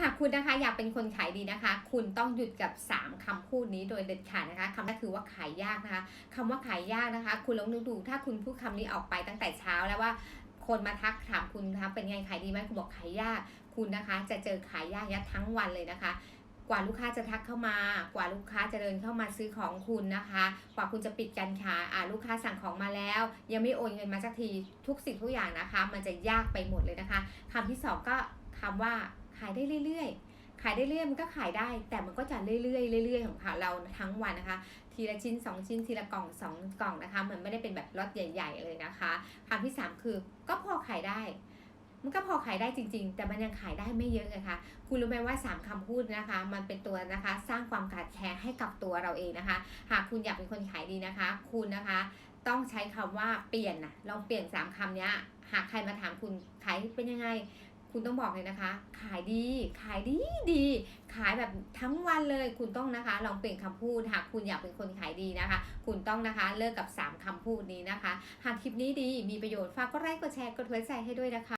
หากคุณนะคะอยากเป็นคนขายดีนะคะ คุณต้องหยุดกับ 3คำพูดนี้โดยเด็ดขาดนะคะคำแรกคือว่าขายยากนะคะคำว่าขายยากนะคะ คุณลองนึกดูถ้าคุณพูดคำนี้ออกไปตั้งแต่เช้าแล้วว่าคนมาทักถามคุณนะคะเป็นไงขายดีไหมคุณบอกขายยาก คุณนะคะจะเจอขายยากยัดทั้งวันเลยนะคะ กว่าลูกค้าจะทักเข้ามา กว่าลูกค้าจะเดินเข้ามาซื้อของคุณนะคะ กว่าคุณจะปิดการขายอ่าลูกค้าสั่งของมาแล้ว ยังไม่โอนเงินมาสักทีทุกสิ่งทุกอย่างนะคะ มันจะยากไปหมดเลยนะคะคำที่สองก็คำว่าายได้เรื่อยๆ ขายได้เรื่อยมันก็ขายได้ แต่มันก็จะเรื่อยๆเรื่อยๆของเราทั้งวันนะคะ ทีละชิ้น 2 ชิ้นทีละกล่อง 2 กล่องนะคะมันไม่ได้เป็นแบบล็อตใหญ่ ๆ เลยนะคะคำที่ 3 คือก็พอขายได้มันก็พอขายได้จริง ๆ แต่มันยังขายได้ไม่เยอะไงคะ คุณรู้ไหมว่า 3คำพูดนะคะ มันเป็นตัวนะคะ สร้างความขาดแคลนให้กับตัวเราเองนะคะ หากคุณอยากเป็นคนขายดีนะคะ คุณนะคะ ต้องใช้คำว่าเปลี่ยนนะลองเปลี่ยน 3คำเนี้ยหากใครมาถามคุณขายเป็นยังไง คุณต้องบอกเลยนะคะ ขายดี ขายดีดี ขายแบบทั้งวันเลย คุณต้องนะคะ ลองเปลี่ยนคำพูดหากคุณอยากเป็นคนขายดีนะคะ คุณต้องนะคะเลิกกับ 3คำพูดนี้นะคะ หากคลิปนี้ดีมีประโยชน์ฝากกดไลค์กดแชร์กดหัวใจให้ด้วยนะคะ